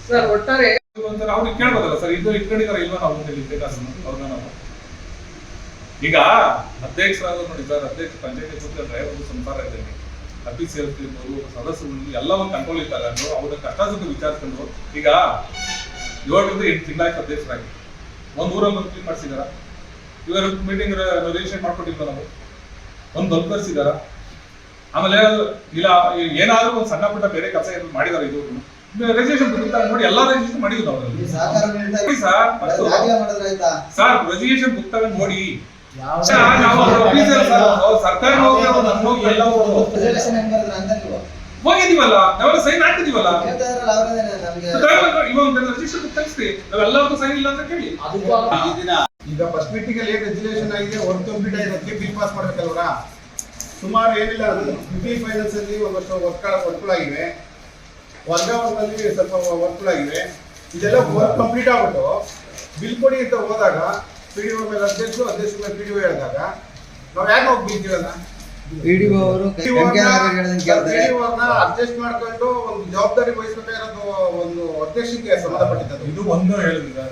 ಸರ್ ಒಟ್ಟಾರೆ ಅವ್ರಿಗೆ ಕೇಳ್ಬೋದಲ್ಲ ಸರ್ ಇದು ಇಟ್ಕೊಂಡಿದಾರ ಇಲ್ವಾ ನಾವು ಅವ್ರನ್ನ ಈಗ ಅಧ್ಯಕ್ಷರಾದ ನೋಡಿ ಸರ್ ಅಧ್ಯಕ್ಷ ಪಂಚಾಯತಿ ಕೂತ್ಕೊಂಡ್ರೆ ಒಂದು ಸಂಸಾರ ಇದೆ. ಅಫೀಸಿಯಲ್ಸ್ ಇರ್ಬೋದು ಸದಸ್ಯರು ಎಲ್ಲ ಒಂದು ಕಂಟ್ರೋಲ್ ಇರ್ತಾರೆ ಅಂದ್ರೆ ಅವ್ರ ಕಷ್ಟ ಸುಖ ವಿಚಾರಿಸ್ಕೊಂಡು ಈಗ ಏಳರಿಂದ ಎಂಟು ತಿಂಗಳಾಯ್ತು ಅಧ್ಯಕ್ಷರಾಗಿ. ಒಂದು ಊರಲ್ಲಿ ಒಂದು ಕ್ಲೀನ್ ಮಾಡಿಸಿದಾರ? ಇವರು ಮೀಟಿಂಗ್ ರಿಜಿಸ್ಟ್ರೇಷನ್ ಮಾಡ್ಕೊಟ್ಟಿಲ್ವ ನಾವು? ಒಂದು ಬಲ್ಬ್ ತರಿಸಿದಾರ ಆಮೇಲೆ ಇಲ್ಲ ಏನಾದ್ರೂ ಒಂದು ಸಣ್ಣ ಪುಟ್ಟ ಬೇರೆ ಕೆಲಸ ಏನು ಮಾಡಿದಾರೆ ಇದು? ರಿಜಿಸ್ಟ್ರೇಷನ್ ಬುಕ್ ನೋಡಿ ಎಲ್ಲಾ ರಿಜಿಸ್ಟ್ರೇಷನ್ ಮಾಡಿದ್ರು ನಾವು ಸರ್ ರಿಜಿಸ್ಟ್ರೇಷನ್ ಬುಕ್ ತಗೊಂಡು ನೋಡಿ. ಹೋಗಿದೀವಲ್ಲ ನಾವೆಲ್ಲ ಸೈನ್ ಹಾಕಿದೀವಲ್ಲ ಇವಾಗ ತರಿಸ್ರಿ ನಾವೆಲ್ಲ ಸೈನ್ ಇಲ್ಲ ಅಂತ ಕೇಳಿ. ಈಗ ಫಸ್ಟ್ ಮೀಟಿಂಗ್ ಅಲ್ಲಿ ಏನ್ ಆಗಿದೆ? ವರ್ಕ್ ಕಂಪ್ಲೀಟ್ ಆಗಿರೋದಕ್ಕೆ ಬಿಲ್ ಪಾಸ್ ಮಾಡ್ಬೇಕಲ್ವರ ಸುಮಾರು ಏನಿಲ್ಲ ಫಿಫ್ಟಿ ಫೈನಾನ್ಸ್ ಅಲ್ಲಿ ಒಂದಷ್ಟು ವರ್ಕ್ ವರ್ಕ್ಗಳಾಗಿವೆ ವರ್ಗಾವಣೆಯಲ್ಲಿ ಸ್ವಲ್ಪ ವರ್ಕ್ಗಳಾಗಿವೆ ಇದೆಲ್ಲ ವರ್ಕ್ ಕಂಪ್ಲೀಟ್ ಆಗ್ಬಿಟ್ಟು ಬಿಲ್ ಕೊಡಿ ಅಂತ ಹೋದಾಗ ಪಿ ಡಿ ಒ ಮೇಲೆ ಅಧ್ಯಕ್ಷರು ಅಧ್ಯಕ್ಷರ ಮೇಲೆ ಪಿ ಡಿ ಒ ಹೇಳಿದಾಗ ನಾವು ಯಾಕೆ ಹೋಗಿ ಬೀಳ್ತೀವಲ್ಲ ಪಿಡಿಒ ಅವರು ಎಂ ಕೆ ನಾಗರಾಜ್ ಹೇಳ್ದಂಗೆ ಅಡ್ಜಸ್ಟ್ ಮಾಡ್ಕೊಂಡು ಒಂದು ಜವಾಬ್ದಾರಿ ವಹಿಸ್ಬೇಕಾಗಿರೋದು ಒಂದು ಅಧ್ಯಕ್ಷಕ್ಕೆ ಸಂಬಂಧಪಟ್ಟಿದ್ದು ಇದು ಒಂದು ಹೇಳಿದ್ರೆ.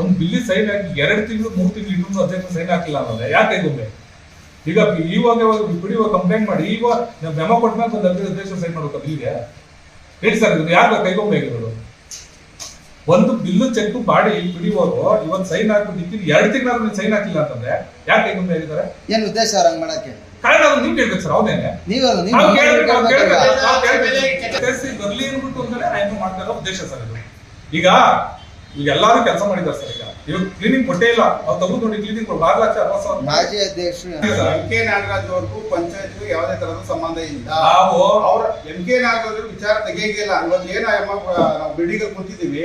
ಒಂದು ಬಿಲ್ಲಿ ಸೈನ್ ಹಾಕಿ ಎರಡು ತಿಂಗಳು ಮೂರು ತಿಂಗಳು ಇನ್ನೊಂದು ಅಧ್ಯಕ್ಷ ಸೈನ್ ಹಾಕಿಲ್ಲ ಅನ್ನೋದೇ. ಯಾಕೆ ಗೊಮ್ಮೆ ಈಗ ಇವಾಗ ಬಿಡಿಯುವ ಕಂಪ್ಲೇಂಟ್ ಮಾಡಿ ಈಗ ನಾವು ಕೊಟ್ಟ ಕೊಟ್ಮೇಲೆ ಒಂದು ಅಧ್ಯಕ್ಷ ಸೈನ್ ಮಾಡ್ಬೇಕು ಬಿಲ್ಗೆ ಹೇಳಿ ಸರ್ ಇದು ಯಾಕೆ ಕೈಗೊಂಬೆ ಆಗಿರೋದು. ಒಂದು ಬಿಲ್ಲು ಚೆಕ್ ಮಾಡಿ ಬಿಡಿಯೋರು ಇವತ್ತು ಸೈನ್ ಹಾಕ್ಬಿಟ್ಟು ಎರಡು ತಿಂಗಳಾದ್ರೂ ಸೈನ್ ಹಾಕಿಲ್ಲ ಅಂತಂದ್ರೆ ಯಾಕೆ ಕೈಗೊಂಬೆ ಹೇಳಿದ್ದಾರೆ? ಏನ್ ಉದ್ದೇಶ ಅವ್ರ ಹಂಗ್ ಮಾಡಕ್ಕೆ? ಕಾರಣ ಅದು ನಿಮ್ಗೆ ಹೇಳ್ಬೇಕು ಸರ್ ಅವನೇನೆ ನೀವಲ್ಲ ನೀವು ನಾವು ನಾವು ನಾವು ಬರ್ಲಿ ಅಂದ್ಬಿಟ್ಟು ಅಂದ್ರೆ ಮಾಡ್ತಾ ಇರೋ ಉದ್ದೇಶ ಸರ್ ಇದು. ಈಗ ಈಗ ಎಲ್ಲಾರು ಕೆಲಸ ಮಾಡಿದ್ದಾರೆ ಸರ್ ಈಗ. ಇವಾಗ ಕ್ಲೀನಿಂಗ್ ಕೊಟ್ಟೇ ಇಲ್ಲ. ಅವ್ರು ತಗೊಂಡು ನೋಡಿ ಕ್ಲೀನಿಂಗ್ ಆರು ಲಕ್ಷ ಅರವತ್ತು ಸಾವಿರ ಮಾಜಿ ಅಧ್ಯಕ್ಷರು ಎಂ ಕೆ ನಾಗರಾಜ್ ಅವ್ರಿಗೂ ಪಂಚಾಯತ್ಗೂ ಯಾವುದೇ ತರದ ಸಂಬಂಧ ಇಲ್ಲ. ನಾವು ಅವ್ರ ಎಂ ಕೆ ನಾಗರಾಜ್ ವಿಚಾರ ತೆಗಿಯಂಗಿಲ್ಲ. ಇವತ್ತು ಏನ ನಾವು ಬಿಲ್ಡಿಂಗ್ ಕೂತಿದೀವಿ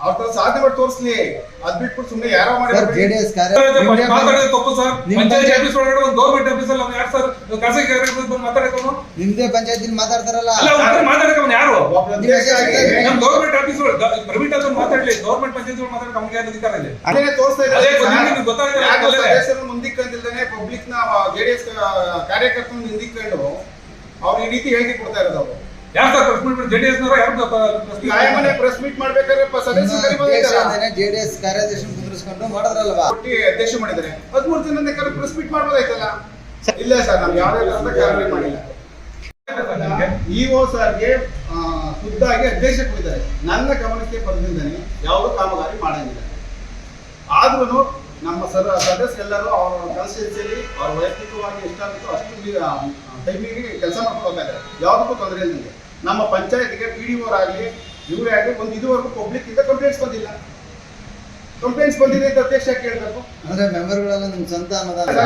ಅವ್ರ ತರ ಸಾಧನೆ ತೋರಿಸ್ಲಿ. ಅದ್ ಬಿಟ್ಬಿಟ್ಟು ಸುಮ್ಮನೆ ಯಾರೋ ಮಾಡಿ ಸರ್ ಕಾರ್ಯ ತಪ್ಪು ಸರ್. ಪಂಚಾಯತ್ ಆಫೀಸ್ ಒಳಗಡೆ ಒಂದು ಗೌರ್ಮೆಂಟ್ ಆಫೀಸ್ ಅಲ್ಲಿ ಅವ್ನು ಯಾರು ಸರ್? ಖಾಸಗಿ ಕಾರ್ಯಕ್ರಮ ಬಂದು ಮಾತಾಡಕ್ಕೆ ನಿಮ್ದೇ ಪಂಚಾಯತಿ ಮಾತಾಡ್ತಾರಲ್ಲ. ಮಾತಾಡಕ್ಕೆ ಅವ್ನು ಯಾರು? ನಮ್ ಗೌರ್ಮೆಂಟ್ ಆಫೀಸ್ ಮಾತಾಡ್ಲಿ. ಗೌರ್ಮೆಂಟ್ ಪಂಚಾಯತ್ ಮಾತಾಡಕ್ಕೆ ಅವ್ನಿಗೆ ಏನು ಅಧಿಕಾರ ಇಲ್ಲ ತೋರಿಸ್ತಾ ಮುಂದಿಕ್ಕಂದಿಲ್ದೇನೆ ಪಬ್ಲಿಕ್ನ ಜೆಡಿಎಸ್ ಕಾರ್ಯಕರ್ತನ ಹಿಂದಿಕ್ಕೊಂಡು ಅವ್ರು ಈ ರೀತಿ ಹೇಳಿ ಕೊಡ್ತಾ ಇರೋದು ಅವರು. ಯಾರು sir press meet J D ನವರು ಯಾರು ಈಗ ಆಯಮ್ಮನೆ ಪ್ರೆಸ್ ಮೀಟ್ ಮಾಡ್ಬೇಕಾದ್ರೆ ಪ- ಸದಸ್ಯರು ಕರಿಬೋದಾಯ್ತಲ್ಲ ಜೆ ಡಿ ಎಸ್ ಕಾರ್ಯಾಧ್ಯಕ್ಷ ಕುಂದಿರಿಸ್ಕೊಂಡು ಮಾಡಿದ್ರಲ್ವಾ? ಒಟ್ಟಿ ಅಧ್ಯಕ್ಷ ಮಾಡಿದ್ದಾರೆ. ಹದಿಮೂರು ಜನ ಕರೆ ಪ್ರೆಸ್ ಮೀಟ್ ಮಾಡ್ಬೋದಾಯ್ತಲ್ಲ? ಇಲ್ಲ ಸರ್ ನಮ್ಗೆ ಯಾವುದೇ ತರದ ಕಾರ್ಯ ಮಾಡಿಲ್ಲ. ಇಒ ಸರ್ಗೆ ಖುದ್ದಾಗಿ ಅಧ್ಯಕ್ಷ ಕೊಟ್ಟಿದ್ದಾರೆ. ನನ್ನ ಗಮನಕ್ಕೆ ಬಂದಿಂದನೇ ಯಾವುದೋ ಕಾಮಗಾರಿ ಮಾಡಂಗಿಲ್ಲ. ಆದ್ರೂ ನಮ್ಮ ಸರ್ ಸದಸ್ಯರೆಲ್ಲರೂ ಅವರ ಕಾನ್ಸ್ಟಿಟ್ಯೂನ್ಸಿಯಲ್ಲಿ ಅವ್ರ ವೈಯಕ್ತಿಕವಾಗಿ ಎಷ್ಟಾಗುತ್ತೋ ಅಷ್ಟು ಟೈಮಿಗೆ ಕೆಲಸ ಮಾಡ್ಕೋಬೇಕಾದ್ರೆ ಯಾವುದಕ್ಕೂ ತೊಂದರೆ ಇಲ್ಲ ನನಗೆ ನಮ್ಮ ಪಂಚಾಯತ್ಗೆ ಪಿ ಡಿ ಆಗಲಿ ಇವರೇ ಆಗಲಿ ಒಂದು ಇದುವರೆಗೂ ಪಬ್ಲಿಕ್ ಇಂದ ಕಂಪ್ಲೇಂಟ್ಸ್ ಬಂದಿಲ್ಲ. ಕಂಪ್ಲೇಂಟ್ಸ್ ಬಂದಿದೆ ಅಂತ ಅಧ್ಯಕ್ಷ ಕೇಳಬೇಕು ಅಂದ್ರೆ ಮೆಂಬರ್ಗಳೆಲ್ಲ ನಿಮ್ಮ ಸ್ವಂತ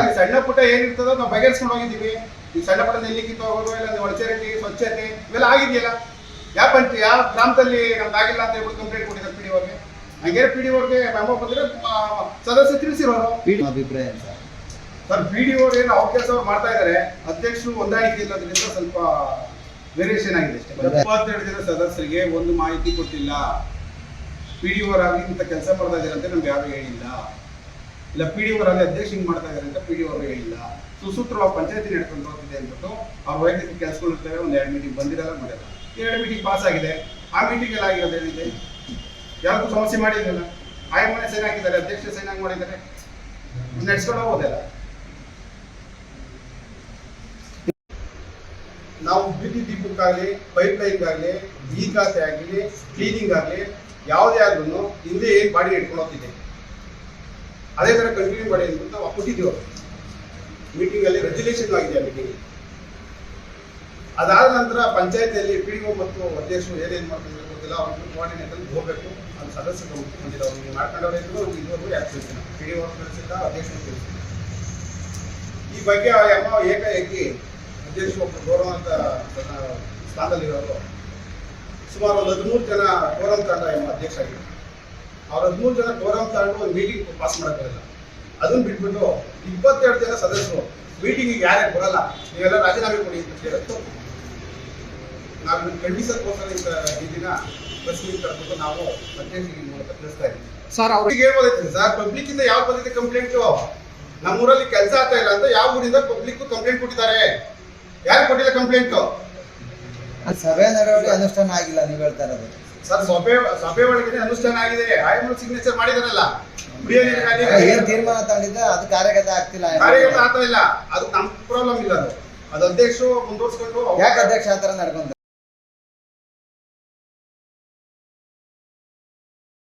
ಈ ಸಣ್ಣ ಪುಟ್ಟ ಏನಿರ್ತದೋ ನಾವು ಬಗೆಹರಿಸ್ಕೊಂಡು ಹೋಗಿದ್ದೀವಿ. ಈ ಸಣ್ಣ ಪುಟ್ಟ ನೆಲ್ಲಿ ಕಿತ್ತು ಹೋಗೋದು ಇಲ್ಲ ಒಳಚರಂಡಿ ಸ್ವಚ್ಛತೆ ಇವೆಲ್ಲ ಆಗಿದೆಯಲ್ಲ. ಯಾವ ಪಂಚ ಯಾವ ಗ್ರಾಮದಲ್ಲಿ ನಮ್ದು ಆಗಿಲ್ಲ ಅಂತ ಹೇಳ್ಬಿಟ್ಟು ಕಂಪ್ಲೇಂಟ್ ಕೊಟ್ಟಿದ್ದಾರೆ ಪಿ ಡಿ ಓರ್ಗೆ ಹಂಗೆ ಪಿ ಡಿ ಓರ್ಗೆ ಮೆಂಬರ್ ಬಂದ್ರೆ ಸದಸ್ಯ ತಿಳಿಸಿರೋರು. ಅಭಿಪ್ರಾಯ sir? Sir P D or ಏನು ಅವ್ರ ಕೆಲಸ ಅವ್ರು ಮಾಡ್ತಾ ಇದ್ದಾರೆ. ಅಧ್ಯಕ್ಷರು ಹೊಂದಾಣಿಕೆ ಇಲ್ಲದ್ರಿಂದ ಸ್ವಲ್ಪ ವೇರಿಯೇಷನ್ ಆಗಿದೆ ಅಷ್ಟೇ. ಇಪ್ಪತ್ತೆರಡು ಜನ ಸದಸ್ಯರಿಗೆ ಒಂದು ಮಾಹಿತಿ ಕೊಟ್ಟಿಲ್ಲ. ಪಿ ಡಿ ಅವರಾಗಿ ಇಂಥ ಕೆಲಸ ಮಾಡ್ತಾ ಇದ್ದಾರೆ ಅಂತ ನಮ್ಗೆ ಯಾರು ಹೇಳಿಲ್ಲ. ಇಲ್ಲ ಪಿ ಡಿ ಅವರಾಗಿ ಅಧ್ಯಕ್ಷ ಹಿಂಗೆ ಮಾಡ್ತಾ ಇದ್ದಾರೆ ಅಂತ ಪಿ ಡಿ ಅವರು ಹೇಳಿಲ್ಲ. ಸುಸೂತ್ರವಾಗಿ ಪಂಚಾಯತಿ ನಡ್ಕೊಂಡು ಹೋಗ್ತಿದೆ ಅಂದ್ಬಿಟ್ಟು ಅವ್ರ ವೈಯಕ್ತಿಕ ಕೆಲಸಗಳು ಇರ್ತವೆ ಒಂದು ಎರಡು ಮೀಟಿಂಗ್ ಬಂದಿರಲ್ಲ ಮಾಡಿಲ್ಲ ಎರಡು ಮೀಟಿಂಗ್ ಪಾಸ್ ಆಗಿದೆ. ಆ ಮೀಟಿಂಗ್ ಎಲ್ಲ ಆಗಿರೋದು ಏನಿದೆ? ಯಾರಿಗೂ ಸಮಸ್ಯೆ ಮಾಡಿರಲಿಲ್ಲ ಆಯ್ ಮನೆ ಸೈನ್ ಹಾಕಿದ್ದಾರೆ ಅಧ್ಯಕ್ಷ ಸೈನ್ ಹಾಕಿ ಮಾಡಿದ್ದಾರೆ. ನಡ್ಸ್ಕೊಂಡು ಹೋಗೋದಲ್ಲ ನಾವು ಬೀದಿ ದೀಪಕ್ಕಾಗಲಿ ಪೈಪ್ ಲೈನ್ ಆಗಲಿ ಈ ಖಾತೆ ಆಗಲಿ ಕ್ಲೀನಿಂಗ್ ಆಗಲಿ, ಯಾವುದೇ ಆದ್ರೂ ಹಿಂದೆ ಏನು ಬಾಡಿ ಇಟ್ಕೊಂಡು ಅದೇ ಥರ ಕಂಟಿನ್ಯೂ ಮಾಡಿ ಅಂತ ನಾವು ಕೊಟ್ಟಿದ್ದೀವಿ ಮೀಟಿಂಗ್ ಅಲ್ಲಿ ರೆಜುಲೇಷನ್ ಆಗಿದೆ ಆ ಮೀಟಿಂಗ್ ಅದಾದ ನಂತರ ಪಂಚಾಯತಿಯಲ್ಲಿ ಪಿ ಡಿ ಮತ್ತು ಅಧ್ಯಕ್ಷರು ಏನೇನು ಮಾಡ್ತಿದ್ರು ಗೊತ್ತಿಲ್ಲ. ಅವ್ರಿಗೆ ಕೋಆರ್ಡಿನೇಟರ್ ಹೋಗಬೇಕು. ಅದು ಸದಸ್ಯರು ಬಂದಿಲ್ಲ ಅವ್ರಿಗೆ ಮಾಡ್ಕೊಂಡವ್ರೆ ಇದ್ರು ಅವ್ರಿಗೆ ಇದುವರೆಗೂ ಯಾಕೆ ತಿಳಿಸಿಲ್ಲ. ಪಿ ಡಿ ಅವ್ರು ತಿಳಿಸಿಲ್ಲ, ಅಧ್ಯಕ್ಷರು ತಿಳಿಸಿಲ್ಲ. ಈ ಬಗ್ಗೆ ಆ ಅಮ್ಮ ಏಕಾಏಕಿ ಅಧ್ಯಕ್ಷರು ಒಬ್ಬರು ಗೌರವ ಅಂತ ಸ್ಥಾನದಲ್ಲಿರೋರು ಸುಮಾರು ಒಂದು ಹದಿಮೂರು ಜನ ಗೌರವ ತಂಡ ಎಂಬ ಅಧ್ಯಕ್ಷ ಆಗಿದ್ರು ಅವ್ರ ಹದಿಮೂರು ಜನ ಗೌರವ ತಗೊಂಡು ಒಂದು ಮೀಟಿಂಗ್ ಪಾಸ್ ಮಾಡೋಕ್ಕಾಗಲ್ಲ ಅದನ್ನ ಬಿಟ್ಬಿಟ್ಟು ಇಪ್ಪತ್ತೆರಡು ಜನ ಸದಸ್ಯರು ಮೀಟಿಂಗಿಗೆ ಯಾರೇ ಬರಲ್ಲ ನೀವೆಲ್ಲ ರಾಜೀನಾಮೆ ಕೊಡಿ ಅಂತ ಕೇಳುತ್ತೋ ನಾನು ಖಂಡಿಸೋಕ್ಕೋಸ್ಕರ ಈ ದಿನ ಪ್ರೆಸ್ ಮೀಟ್ ಕರೆದ್ಬಿಟ್ಟು ನಾವು ಅಧ್ಯಕ್ಷರಿಗೆ ಮೂಲಕ ತಿಳಿಸ್ತಾ ಇದ್ದೀವಿ. ಸರ್ ಅವ್ರು ಅವ್ರಿಗೆ ಹೇಳ್ಬೋದೈತೆ ಸರ್ ಪಬ್ಲಿಕ್ ಇಂದ ಯಾವ ಬಂದಿದೆ ಕಂಪ್ಲೇಂಟ್ ನಮ್ಮೂರಲ್ಲಿ ಕೆಲಸ ಆಗ್ತಾ ಇಲ್ಲ ಅಂತ ಯಾವ ಊರಿಂದ ಪಬ್ಲಿಕ್ ಕಂಪ್ಲೇಂಟ್ ಕೊಟ್ಟಿದ್ದಾರೆ? ಯಾರು ಕೊಟ್ಟಿಲ್ಲ ಕಂಪ್ಲೇಂಟ್ ಸಭೆ ನಡವಳಿ ಅನುಷ್ಠಾನ ಆಗಿಲ್ಲ ನೀವು ಹೇಳ್ತಾ ಇರೋದು. ಸರ್ ಸಭೆ ಸಭೆ ಒಳಗೆ ಅನುಷ್ಠಾನ ಆಗಿದೆ. ಆಯಮ್ಮ ಸಿಗ್ನೇಚರ್ ಮಾಡಿದಾರಲ್ಲ. ಏನ್ ತೀರ್ಮಾನ ತಗೊಂಡಿದ್ದೆ? ಅದು ಕಾರ್ಯಗತ ಆಗ್ತಿಲ್ಲ ಕಾರ್ಯಗತ ಆಗ್ತಾ ಇಲ್ಲ. ಅದು ನಮ್ ಪ್ರಾಬ್ಲಮ್ ಇಲ್ಲ ಅದು. ಅದು ಅಧ್ಯಕ್ಷರು ಮುಂದುವರ್ಸ್ಕೊಂಡು ಯಾಕೆ ಅಧ್ಯಕ್ಷ ಆತರ ನಡ್ಕೊಂತ